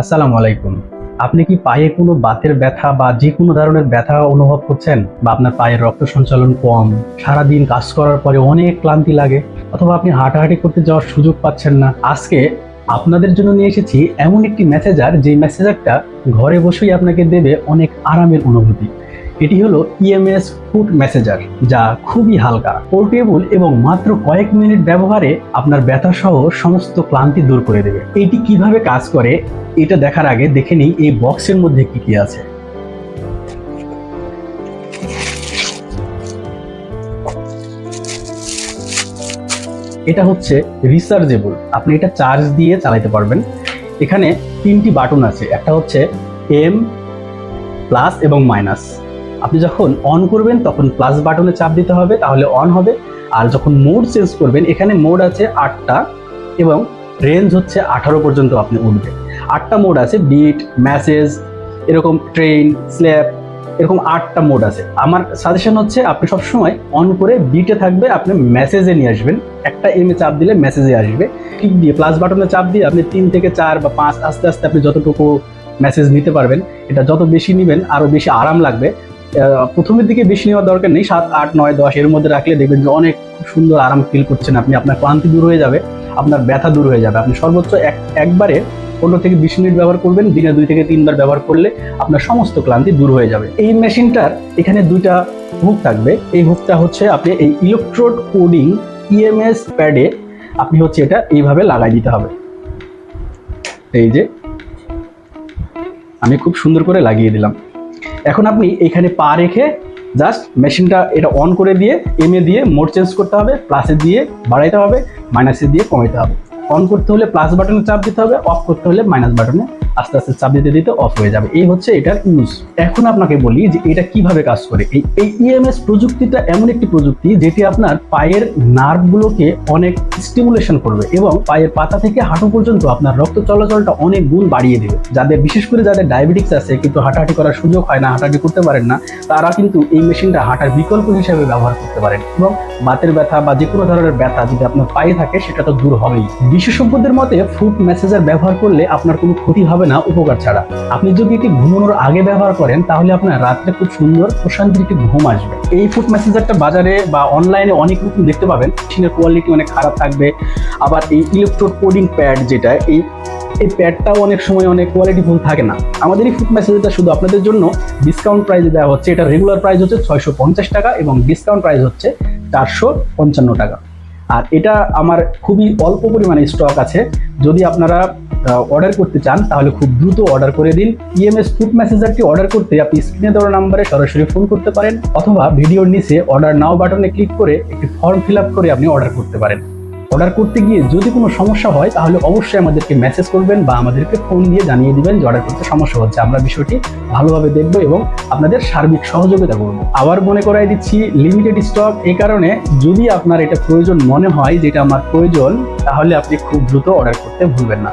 আসসালামু আলাইকুম। আপনি কি পায়ে কোনো বাতের ব্যথা বা যে কোনো ধরনের ব্যথা অনুভব করছেন বা আপনার পায়ের রক্ত সঞ্চালন কম, সারাদিন কাজ করার পরে অনেক ক্লান্তি লাগে অথবা আপনি হাঁটাহাঁটি করতে যাওয়ার সুযোগ পাচ্ছেন না? আজকে আপনাদের জন্য নিয়ে এসেছি এমন একটি মেসেজার যে মেসেজারটা ঘরে বসেই আপনাকে দেবে অনেক আরামের অনুভূতি। এটি হলো ইএমএস ফুড মেসেজার যা খুবই হালকা পোর্টেবল এবং মাত্র কয়েক মিনিট ব্যবহারে আপনার ব্যথা সহ সমস্ত ক্লান্তি দূর করে দেবে। এটি কীভাবে কাজ করে, এটা দেখার আগে দেখে নিই এই বক্সের মধ্যে কি কি আছে। এটা হচ্ছে রিচার্জেবল আপনি এটা চার্জ দিয়ে চালাতে পারবেন। এখানে তিনটি বাটন আছে, একটা হচ্ছে এম প্লাস এবং মাইনাস আপনি যখন অন করবেন, তখন প্লাস বাটনে চাপ দিতে হবে, তাহলে অন হবে। আর যখন মোড চেঞ্জ করবেন, এখানে মোড আছে আটটা এবং রেঞ্জ হচ্ছে আঠারো পর্যন্ত আপনি উঠবেন। আটটা মোড আছে বিট ম্যাসেজ এরকম ট্রেন স্ল্যাপ এরকম আটটা মোড আছে। আমার সাজেশন হচ্ছে আপনি সবসময় অন করে বিটে থাকবে, আপনি মেসেজে নিয়ে আসবেন। একটা এমে চাপ দিলে মেসেজে আসবে। ক্লিক দিয়ে প্লাস বাটনে চাপ দিয়ে আপনি তিন থেকে চার বা পাঁচ, আস্তে আস্তে আপনি যতটুকু মেসেজ নিতে পারবেন, এটা যত বেশি নেবেন আরও বেশি আরাম লাগবে। প্রথমের দিকে বেশি নেওয়ার দরকার নেই। সাত, আট, নয়, দশ, এর মধ্যে রাখলে দেখবেন যে অনেক সুন্দর আরাম ফিল করছেন আপনি। আপনার ক্লান্তি দূর হয়ে যাবে, আপনার ব্যথা দূর হয়ে যাবে। আপনি সর্বোচ্চ এক, একবারে পনেরো থেকে বিশ মিনিট ব্যবহার করবেন, দিনে দুই থেকে তিনবার ব্যবহার করলে আপনার সমস্ত ক্লান্তি দূর হয়ে যাবে। এই মেশিনটার এখানে দুইটা হুক থাকবে। এই হুকটা হচ্ছে আপনি এই ইলেকট্রোড কোডিং ইএমএস প্যাডে আপনি হচ্ছে এটা এইভাবে লাগাই দিতে হবে। এই যে, আমি খুব সুন্দর করে লাগিয়ে দিলাম। এখন আপনি এখানে পা রেখে জাস্ট মেশিনটা এটা অন করে দিয়ে এমএ দিয়ে মোড চেঞ্জ করতে হবে প্লাসে দিয়ে বাড়াইতে হবে মাইনাসে দিয়ে কমাইতে হবে। অন করতে হলে প্লাস বাটনে চাপ দিতে হবে অফ করতে হলে মাইনাস বাটনে আস্তে আস্তে চাপ দিতে দিতে অফ হয়ে যাবে। এই হচ্ছে এটার ইউজ এখন আপনাকে বলি যে এটা কীভাবে কাজ করে। এই এই ইএমএস প্রযুক্তিটা এমন একটি প্রযুক্তি যেটি আপনার পায়ের নার্ভগুলোকে অনেক স্টিমুলেশন করবে এবং পায়ের পাতা থেকে হাঁটু পর্যন্ত আপনার রক্ত চলাচলটা অনেক গুণ বাড়িয়ে দেবে। যাদের, বিশেষ করে যাদের ডায়াবেটিক্স আছে, কিন্তু হাঁটাহাঁটি করার সুযোগ হয় না, হাঁটাহাঁটি করতে পারেন না, তারা কিন্তু এই মেশিনটা হাঁটার বিকল্প হিসেবে ব্যবহার করতে পারেন এবং বাতের ব্যথা বা যে কোনো ধরনের ব্যথা যদি আপনার পায়ে থাকে, সেটা তো দূর হবেই। বিশেষজ্ঞদের মতে ফুড মেসেজার ব্যবহার করলে আপনার কোনো ক্ষতি হবে না উপকার ছাড়া। আপনি যদি এটি ঘুমানোর আগে ব্যবহার করেন, তাহলে আপনার রাত্রে খুব সুন্দর, প্রশান্তির একটি ঘুম আসবে। এই ফুড মেসেজারটা বাজারে বা অনলাইনে অনেক রকম দেখতে পাবেন। মেশিনের কোয়ালিটি অনেক খারাপ থাকবে। আবার এই ইলেকট্রোড কোডিং প্যাড যেটা, এই এই প্যাডটাও অনেক সময় অনেক কোয়ালিটি কোয়ালিটিফুল থাকে না। আমাদের এই ফুড মেসেজটা শুধু আপনাদের জন্য ডিসকাউন্ট প্রাইসে দেওয়া হচ্ছে। এটা রেগুলার প্রাইস হচ্ছে ছয়শো পঞ্চাশ টাকা এবং ডিসকাউন্ট প্রাইস হচ্ছে চারশো পঞ্চান্ন টাকা। আর এটা আমার খুবই অল্প পরিমাণে স্টক আছে। যদি আপনারা অর্ডার করতে চান, তাহলে খুব দ্রুত অর্ডার করে দিন। ইএমএস ফুড মেসেজারটি অর্ডার করতে আপনি স্ক্রিনে দেওয়া নাম্বারে সরাসরি ফোন করতে পারেন, অথবা ভিডিওর নিচে অর্ডার নাও বাটনে ক্লিক করে একটি ফর্ম ফিল আপ করে আপনি অর্ডার করতে পারেন। অর্ডার করতে গিয়ে যদি কোনো সমস্যা হয়, তাহলে অবশ্যই আমাদেরকে মেসেজ করবেন বা আমাদেরকে ফোন দিয়ে জানিয়ে দিবেন যে অর্ডার করতে সমস্যা হচ্ছে। আমরা বিষয়টি ভালোভাবে দেখব এবং আপনাদের সার্বিক সহযোগিতা করব। আবার মনে করাই দিচ্ছি লিমিটেড স্টক এই কারণে যদি আপনার এটা প্রয়োজন মনে হয়, যেটা আমার প্রয়োজন, তাহলে আপনি খুব দ্রুত অর্ডার করতে ভুলবেন না।